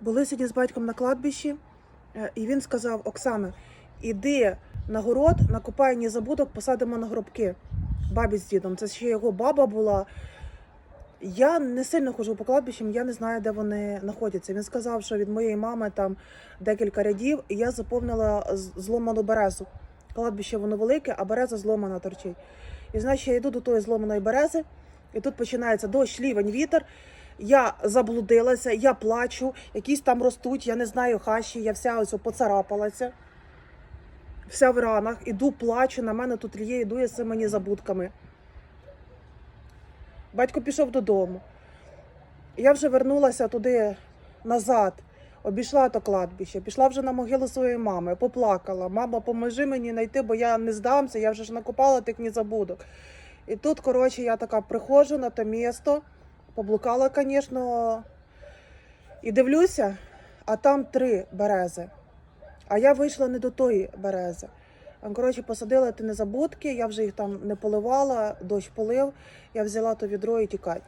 Були сьогодні з батьком на кладбищі, е, і він сказав: Оксана, іди на город, накопай незабудок, посадимо на гробки. Бабі з дідом. Це ще його баба була. Я не сильно ходжу по кладбищам, я не знаю, де вони знаходяться. Він сказав, що від моєї мами там декілька рядів, і я заповнила зломану березу. Кладбище воно велике, а береза зломана торчить. І значить, я йду до тої зломаної берези, і тут починається дощ, лівень, вітер. Я заблудилася, я плачу, якісь там ростуть, я не знаю хащі, я вся ось поцарапалася. Вся в ранах, іду, плачу, на мене тут лє, іду я з цими незабудками. Батько пішов додому. Я вже вернулася туди назад, обійшла то кладбище, пішла вже на могилу своєї мами, поплакала. Мама, поможи мені знайти, бо я не здамся, я вже ж накопала тих незабудок. І тут, коротше, я така приходжу на те місто, поблукала, звісно, і дивлюся, а там три берези. А я вийшла не до тої берези. Коротше, посадила ти незабудки, я вже їх там не поливала, дощ полив, я взяла то відро і тікать.